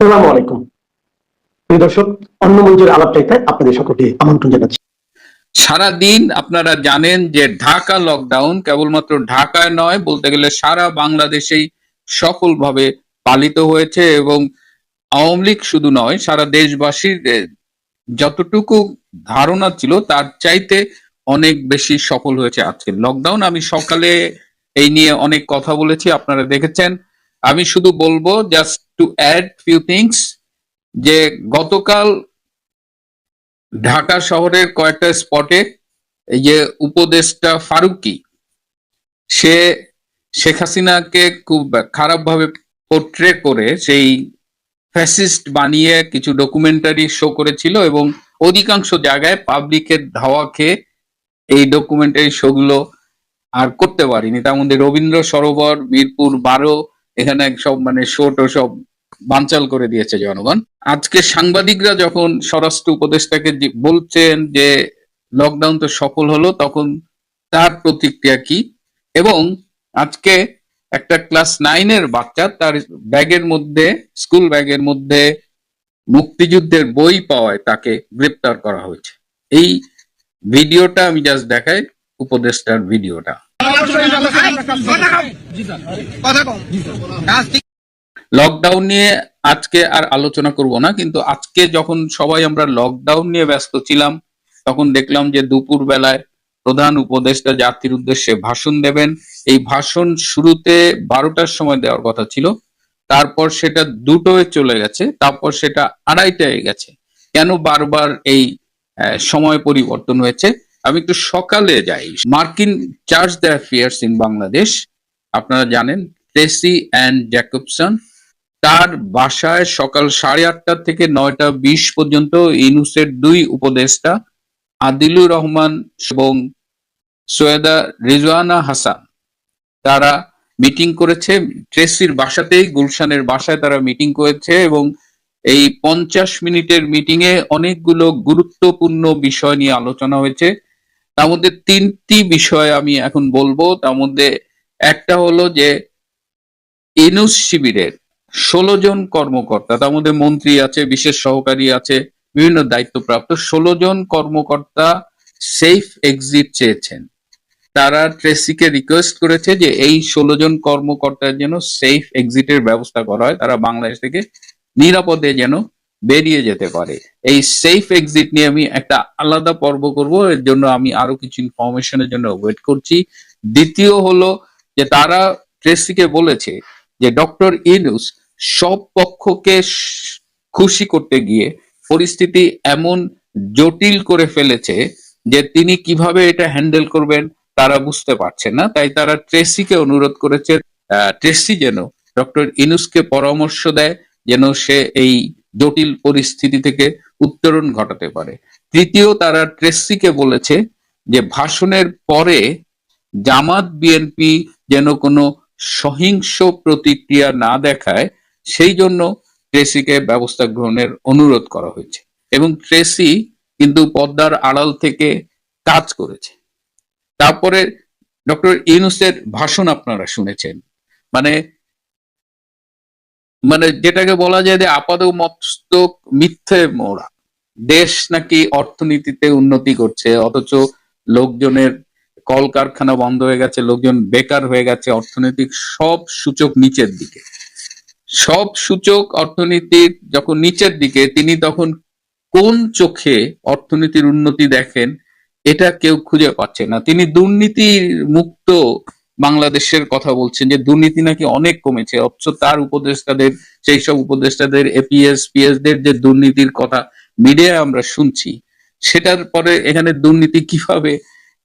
সালাম আলাইকুম। প্রিয় দর্শক, অন্য মঞ্চের আলাপ চাইতে আপনাদের সকলকে আমন্ত্রণ জানাচ্ছি। সারা দিন আপনারা জানেন যে ঢাকা লকডাউন কেবলমাত্র ঢাকায় নয়, বলতে গেলে সারা বাংলাদেশেই সফলভাবে পালিত হয়েছে এবং আওয়ামী লীগ শুধু নয়, সারা দেশবাসীর যতটুকু ধারণা ছিল তার চাইতে অনেক বেশি সফল হয়েছে আজকে। লকডাউন আমি সকালে এই নিয়ে অনেক কথা বলেছি, আপনারা দেখেছেন। আমি শুধু বলব just to add few things যে গতকাল ঢাকা শহরের কয়েকটা স্পটে এই যে উপদেষ্টা ফারুকি, সে শেখ হাসিনাকে খুব খারাপভাবে পোর্ট্রে করে সেই ফ্যাসিস্ট বানিয়ে কিছু ডকুমেন্টারি শো করেছিল এবং অধিকাংশ জায়গায় পাবলিকের ধাওয়া খেয়ে এই ডকুমেন্টারি শোগুলো আর করতে পারিনি। তার মধ্যে রবীন্দ্র সরোবর, মিরপুর বারো, এখানে সব মানে শো টো সব বানচাল করে দিয়েছে জনগণ। আজকে সাংবাদিকরা যখন স্বরাষ্ট্র উপদেষ্টাকে বলছেন যে লকডাউন তো সফল হলো, তখন তার প্রতিক্রিয়া কি? এবং আজকে একটা ক্লাস নাইনের বাচ্চা, তার ব্যাগের মধ্যে স্কুল ব্যাগের মধ্যে মুক্তিযুদ্ধের বই পাওয়ায় তাকে গ্রেপ্তার করা হয়েছে। এই ভিডিওটা আমি জাস্ট দেখাই, উপদেষ্টার ভিডিওটা। লকডাউন নিয়ে আজকে আর আলোচনা করব না, কিন্তু আজকে যখন সবাই আমরা লকডাউন নিয়ে ব্যস্ত ছিলাম, তখন দেখলাম যে দুপুর বেলায় প্রধান উপদেষ্টা জাতির উদ্দেশ্যে ভাষণ দেবেন। এই ভাষণ শুরুতে বারোটার সময় দেওয়ার কথা ছিল, তারপর সেটা দুটোয় চলে গেছে, তারপর সেটা আড়াইটায় গেছে। কেন বারবার এই সময় পরিবর্তন হয়েছে? আমি একটু সকালে যাই। মার্কিন charge the affairs in Bangladesh, আপনারা জানেন, ট্রেসি অ্যান্ড জ্যাকবসন তার বাসায় সকাল সাড়ে আটটা থেকে নয়টা বিশ পর্যন্ত ইনুসের দুই উপদেষ্টা আদিলুর রহমান এবং সৈয়দা রিজওয়ানা হাসান। তারা মিটিং করেছে, ট্রেসির বাসাতেই, গুলশানের বাসায় তারা মিটিং করেছে এবং এই পঞ্চাশ মিনিটের মিটিং এ অনেকগুলো গুরুত্বপূর্ণ বিষয় নিয়ে আলোচনা হয়েছে। তার মধ্যে তিনটি বিষয় আমি এখন বলব। তার মধ্যে একটা হলো যে ইনুস শিবিরের ষোলো জন কর্মকর্তা, তার মধ্যে মন্ত্রী আছে, বিশেষ সহকারী আছে, বিভিন্ন দায়িত্বপ্রাপ্ত ষোলো জন কর্মকর্তা সেফ এক্সিট চেয়েছেন। তারা ট্রেসিকে রিকোয়েস্ট করেছে যে এই ষোলো জন কর্মকর্তার যেন সেফ এক্সিটের ব্যবস্থা করা হয়, তারা বাংলাদেশ থেকে নিরাপদে যেন বেরিয়ে যেতে পারে। এই সেফ এক্সিট নিয়ে আমি একটা আলাদা পর্ব করব, এর জন্য আমি আরও কিছু ইনফরমেশনের জন্য ওয়েট করছি। দ্বিতীয় হলো যে তারা ট্রেসিকে বলেছে যে ডক্টর ইনুস সব পক্ষকে খুশি করতে গিয়ে পরিস্থিতি এমন জটিল করে ফেলেছে যে তিনি কীভাবে এটা হ্যান্ডেল করবেন তারা বুঝতে পারছে না। তাই তারা ট্রেসিকে অনুরোধ করেছে ট্রেসি যেন ডক্টর ইনুসকে পরামর্শ দেয় যেন সে এই জটিল পরিস্থিতি থেকে উত্তরণ ঘটাতে পারে। তৃতীয়, তারা ট্রেসিকে বলেছে যে ভাষণের পরে জামাত বিএনপি যেন কোনো সহিংস প্রতিক্রিয়া না দেখায় সেই জন্য ট্রেসিকে ব্যবস্থা গ্রহণের অনুরোধ করা হয়েছে। এবং ট্রেসি কিন্তু পদ্মার আড়াল থেকে কাজ করেছে। তারপরে ডক্টর ইউনুসের ভাষণ আপনারা শুনেছেন। মানে মানে যেটাকে বলা যায় যে আপাদ মস্তক মিথ্যে মোড়া। দেশ নাকি অর্থনীতিতে উন্নতি করছে, অথচ লোকজনের কলকারখানা বন্ধ হয়ে গেছে, লোকজন বেকার হয়ে গেছে, অর্থনৈতিক সব সূচক নিচের দিকে। সব সূচক অর্থনীতির যখন নিচের দিকে, তিনি তখন কোন চোখে অর্থনীতির উন্নতি দেখেন, এটা কেউ খুঁজে পাচ্ছে না। তিনি দুর্নীতি মুক্ত বাংলাদেশের কথা বলছেন যে দুর্নীতি নাকি অনেক কমেছে, অথচ তার উপদেষ্টাদের, সেই সব উপদেষ্টাদের এপিএস পিএস দের যে দুর্নীতির কথা মিডিয়ায় আমরা শুনছি, সেটার পরে এখানে দুর্নীতি কীভাবে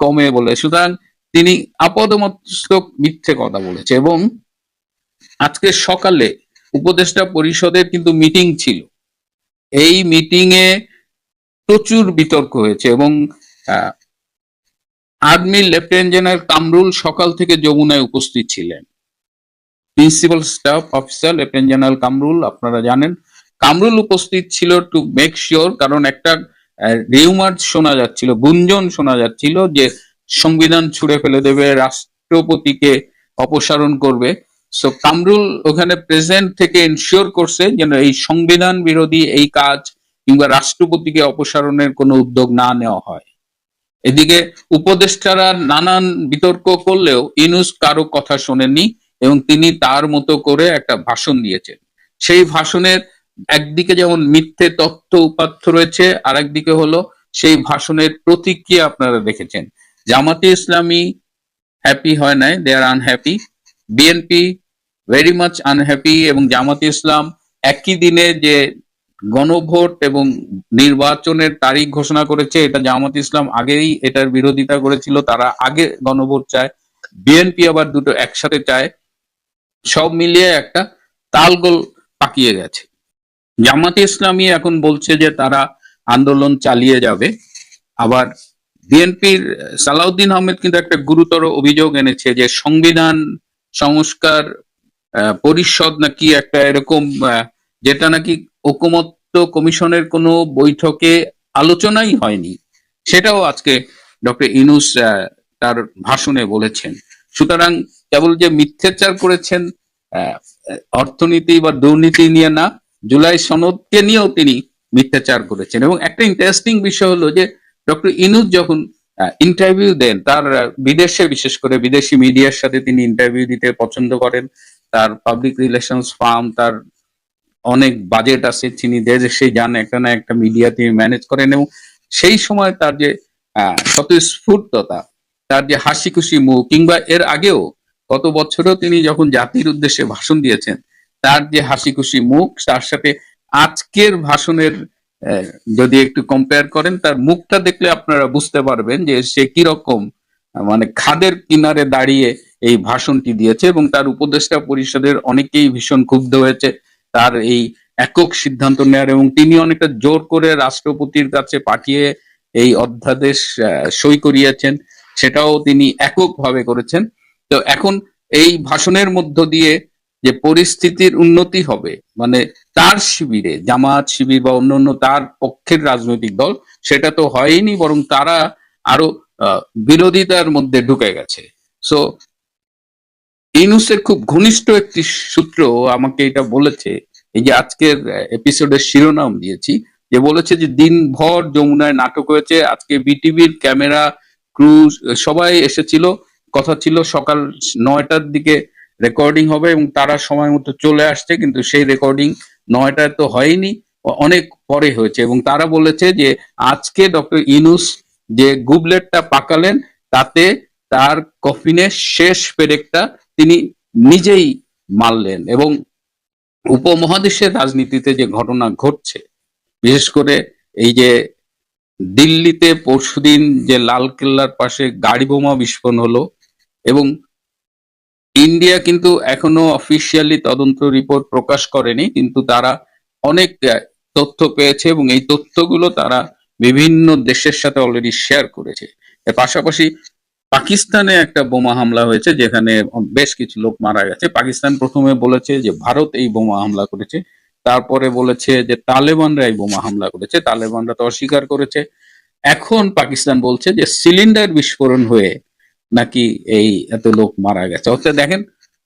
কমে বলে। সুতরাং তিনি আপাদমস্তক মিথ্যে কথা বলেছে এবং আজকে সকালে উপদেষ্টা পরিষদের কিন্তু মিটিং ছিল। এই মিটিং এ প্রচুর বিতর্ক হয়েছে এবং আর্মি লেফটেন্যান্ট জেনারেল কামরুল সকাল থেকে যমুনায় উপস্থিত ছিলেন। Principal staff officer lieutenant general Kamrul, আপনারা জানেন। কামরুল উপস্থিত ছিল টু মেক শিওর কারণ একটা রিউমার শোনা যাচ্ছিল, গুঞ্জন শোনা যাচ্ছিল যে সংবিধান ছুড়ে ফেলে দেবে, রাষ্ট্রপতিকে অপসারণ করবে। সো কামরুল ওখানে প্রেজেন্ট থেকে এনশিওর করছে যেন এই সংবিধান বিরোধী এই কাজ কিংবা রাষ্ট্রপতিকে অপসারণের কোনো উদ্যোগ না নেওয়া হয়। এদিকে উপদেষ্টারা নানান বিতর্ক করলেও ইনুস কারও কথা শোনেননি এবং তিনি তার মতো করে একটা ভাষণ দিয়েছেন। সেই ভাষণের একদিকে যেমন মিথ্যে তথ্য উপাত্য রয়েছে আর একদিকে হলো সেই ভাষণের প্রতিক্রিয়া আপনারা দেখেছেন। জামাতে ইসলামী হ্যাপি হয় নাই they are unhappy BNP very much unhappy এবং জামাতে ইসলাম একই দিনে যে গণভোট এবং নির্বাচনের তারিখ ঘোষণা করেছে, এটা জামাত ইসলাম আগেই এটার বিরোধিতা করেছিল, তারা আগে গণভোট চায়, বিএনপি আবার দুটো একসাথে চায়, সব মিলিয়ে একটা তালগোল পাকিয়ে গেছে। জামাতে ইসলামী এখন বলছে যে তারা আন্দোলন চালিয়ে যাবে। আবার বিএনপির সালাউদ্দিন আহমেদ কিন্তু একটা গুরুতর অভিযোগ এনেছে যে সংবিধান সংস্কার পরিষদ নাকি একটা এরকম যেটা নাকি ঐকমত্য কমিশনের কোনো বৈঠকে আলোচনাই হয়নি। সেটাও আজকে ডক্টর ইনুস তার ভাষণে বলেছেন। সুতরাং কেবল যে মিথ্যাচার করেছেন অর্থনীতি বা দুর্নীতি নিয়ে না, জুলাই সনদকে নিয়েও তিনি মিথ্যাচার করেছেন। এবং একটা ইন্টারেস্টিং বিষয় হলো যে ডক্টর ইনুস যখন ইন্টারভিউ দেন, তার বিদেশে, বিশেষ করে বিদেশি মিডিয়ার সাথে তিনি ইন্টারভিউ দিতে পছন্দ করেন। তার পাবলিক রিলেশনস ফার্ম তার অনেক বাজেট আছে, তিনি দেশে যান একটা না একটা মিডিয়া তিনি ম্যানেজ করেন এবং সেই সময় তার যে স্বতঃস্ফূর্ততা, তার যে হাসি খুশি মুখ, কিংবা এর আগেও গত বছরও তিনি যখন জাতির উদ্দেশ্যে ভাষণ দিয়েছেন, তার যে হাসি খুশি মুখ, তার সাথে আজকের ভাষণের যদি একটু কম্পেয়ার করেন, তার মুখটা দেখলে আপনারা বুঝতে পারবেন যে সে কীরকম মানে খাদের কিনারে দাঁড়িয়ে এই ভাষণটি দিয়েছে এবং তার উপদেষ্টা পরিষদের অনেকেই ভীষণ ক্ষুব্ধ হয়েছে। তার এই একক সিদ্ধান্ত নেয়ার এবং তিনি অনেকটা জোর করে রাষ্ট্রপতির কাছে পাঠিয়ে এই অধ্যাদেশ সই করিয়েছেন। সেটাও তিনি এককভাবে করেছেন। তো এখন এই ভাষণের মধ্য দিয়ে যে পরিস্থিতির উন্নতি হবে মানে তার শিবিরে জামাত শিবির বা অন্যান্য তার পক্ষের রাজনৈতিক দল, সেটা তো হয়নি, বরং তারা আরও বিরোধিতার মধ্যে ঢুকে গেছে। সো ইনুসের খুব ঘনিষ্ঠ একটি সূত্র আমাকে এটা বলেছে, এই যে আজকের এপিসোডের শিরোনাম দিয়েছি, যে বলেছে যে দিনভর যমুনায় নাটক হয়েছে, আজকে বিটিভির ক্যামেরা ক্রুজ সবাই এসেছিল, কথা ছিল সকাল নয়টার দিকে রেকর্ডিং হবে এবং তারা সময় মতো চলে আসছে, কিন্তু সেই রেকর্ডিং নয়টায় তো হয়নি, অনেক পরে হয়েছে এবং তারা বলেছে যে আজকে ডক্টর ইনুস যে গুবলেটটা পাকালেন, তাতে তার কফিনের শেষ পেরেকটা তিনি নিজেই মারলেন এবং উপমহাদেশের রাজনীতিতে যে ঘটনা ঘটছে, বিশেষ করে এই যে দিল্লিতে পরশুদিন যে লাল কেল্লার পাশে গাড়ি বোমা বিস্ফোরণ হলো এবং ইন্ডিয়া কিন্তু এখনও অফিসিয়ালি তদন্ত রিপোর্ট প্রকাশ করেনি, কিন্তু তারা অনেক তথ্য পেয়েছে এবং এই তথ্যগুলো তারা বিভিন্ন দেশের সাথে অলরেডি শেয়ার করেছে। এর পাশাপাশি পাকিস্তানে একটা বোমা হামলা হয়েছে যেখানে বেশ কিছু লোক মারা গেছে। পাকিস্তান প্রথমে বলেছে যে ভারত এই বোমা হামলা করেছে। তারপরে বলেছে যে তালেবানরা এই বোমা হামলা করেছে। তালেবানরা তো অস্বীকার করেছে। এখন পাকিস্তান বলছে যে সিলিন্ডার বিস্ফোরণ হয়ে নাকি এই এত লোক মারা গেছে। অর্থাৎ দেখেন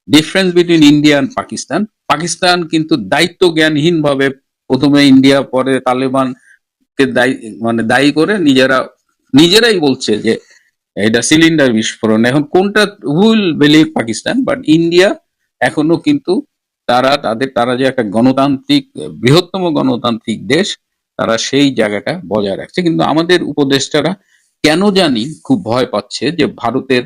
difference between India and Pakistan. Pakistan কিন্তু দায়িত্ব জ্ঞানহীন ভাবে প্রথমে ইন্ডিয়া পরে তালেবান কে দায়ী মানে দায়ী করে নিজেরা নিজেরাই বলছে যে এটা সিলিন্ডার বিস্ফোরণ। এখন কোনটা will believe Pakistan but India এখনও কিন্তু তারা, তাদের, তারা যে একটা গণতান্ত্রিক, বৃহত্তম গণতান্ত্রিক দেশ, তারা সেই জায়গাটা বজায় রাখছে। কিন্তু আমাদের উপদেষ্টারা কেন জানি খুব ভয় পাচ্ছে যে ভারতের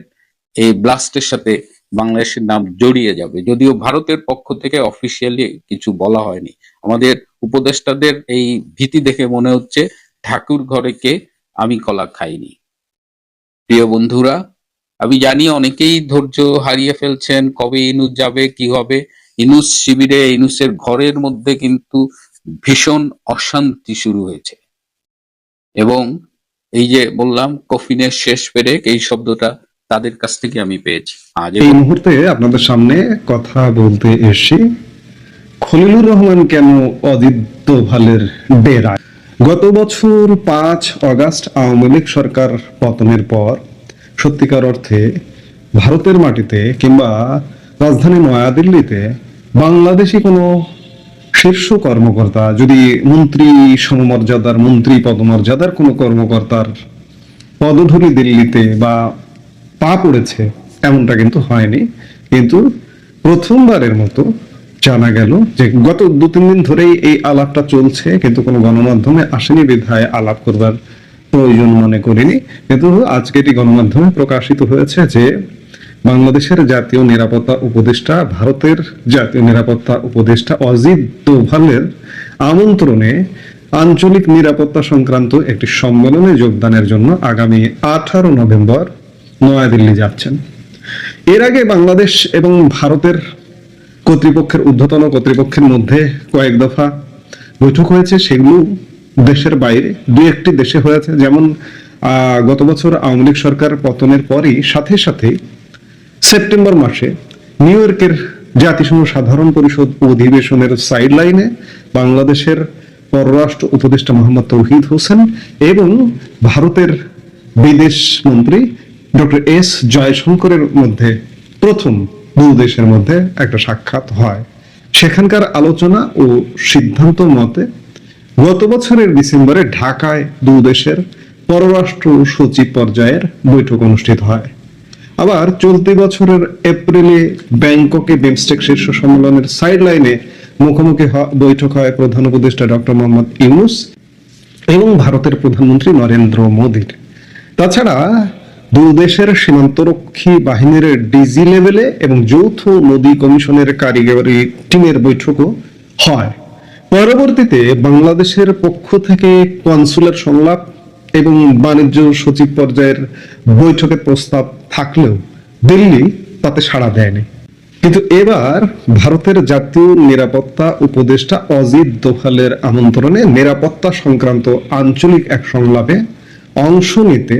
এই ব্লাস্টের সাথে বাংলাদেশের নাম জড়িয়ে যাবে। যদিও ভারতের পক্ষ থেকে অফিসিয়ালি কিছু বলা হয়নি। আমাদের উপদেষ্টাদের এই ভীতি দেখে মনে হচ্ছে ঠাকুর ঘরে কে আমি কলা খাইনি। প্রিয় বন্ধুরা আমি জানি অনেকেই ধৈর্য হারিয়ে ফেলছেন কবে ইনুস যাবে কি হবে। ইনুস শিবিরে ইনুসের ঘরের মধ্যে কিন্তু ভীষণ অশান্তি শুরু হয়েছে। এবং এই যে বললাম কফিনের শেষ পেরেক এই শব্দটা তাদের কাছ থেকে আমি পেয়েছি। আজ এই মুহূর্তে আপনাদের সামনে কথা বলতে এসেছি খলিলুর রহমান কেন অদিত্য ভালের ডেরা গত বছর পাঁচ অগাস্ট আওয়ামী লীগ সরকার পতনের পর সত্যিকার অর্থে ভারতের মাটিতে কিংবা রাজধানী নয়াদিল্লিতে বাংলাদেশি কোনো শীর্ষ কর্মকর্তা, যদি মন্ত্রী সমমর্যাদার, মন্ত্রী পদমর্যাদার কোনো কর্মকর্তার পদধূলি দিল্লিতে বা পা পড়েছে, এমনটা কিন্তু হয়নি। কিন্তু প্রথমবারের মতো জানা গেল যে গত দু তিন দিন ধরেই এই আলাপটা চলছে, কিন্তু কোনো গণমাধ্যমে আসেনি বিধায় আলাপ করবার প্রয়োজন মনে করিনি। কিন্তু আজকে এটি গণমাধ্যমে প্রকাশিত হয়েছে যে বাংলাদেশের জাতীয় নিরাপত্তা উপদেষ্টা, ভারতের জাতীয় নিরাপত্তা উপদেষ্টা অজিত দোভালের আমন্ত্রণে আঞ্চলিক নিরাপত্তা সংক্রান্ত একটি সম্মেলনে যোগদানের জন্য আগামী আঠারো নভেম্বর নয়াদিল্লি যাচ্ছেন। এর আগে বাংলাদেশ এবং ভারতের কর্তৃপক্ষের ঊর্ধ্বতন কর্তৃপক্ষের মধ্যে কয়েক দফা বৈঠক হয়েছে, সেগুলো দেশের বাইরে, দুই একটি দেশে হয়েছে। যেমন গত বছর আওয়ামী লীগ সরকার পতনের পরই সাথে সাথে সেপ্টেম্বর মাসে নিউ ইয়র্কের জাতিসংঘ সাধারণ পরিষদ অধিবেশনের সাইডলাইনে বাংলাদেশের পররাষ্ট্র উপদেষ্টা মোহাম্মদ তৌহিদ হোসেন এবং ভারতের বিদেশ মন্ত্রী ডক্টর এস জয়শঙ্করের মধ্যে প্রথম দু দেশের মধ্যে একটা সাক্ষাৎ হয়। সেখানকার আলোচনা ও সিদ্ধান্ত মতে গত বছরের ডিসেম্বরে ঢাকায় দু দেশের পররাষ্ট্র সচিব পর্যায়ের বৈঠক অনুষ্ঠিত হয়। আবার চলতি বছরের এপ্রিলে ব্যাংককে বিমস্টেক শীর্ষ সম্মেলনের সাইডলাইনে মুখোমুখি বৈঠক হয় প্রধান উপদেষ্টা ডক্টর মোহাম্মদ ইউনুস এবং ভারতের প্রধানমন্ত্রী নরেন্দ্র মোদীর। তাছাড়া দু দেশের সীমান্তরক্ষী বাহিনীর ডিজি লেভেলে এবং যৌথ নদী কমিশনের কারিগরি টিমের বৈঠকও হয়। পরবর্তীতে বাংলাদেশের পক্ষ থেকে কনসুলের সংলাপ এবং বাণিজ্য সচিব পর্যায়ের বৈঠকের প্রস্তাব থাকলেও দিল্লি তাতে সাড়া দেয়নি। কিন্তু এবার ভারতের জাতীয় নিরাপত্তা উপদেষ্টা অজিত দোভালের আমন্ত্রণে নিরাপত্তা সংক্রান্ত আঞ্চলিক এক সংলাপে অংশ নিতে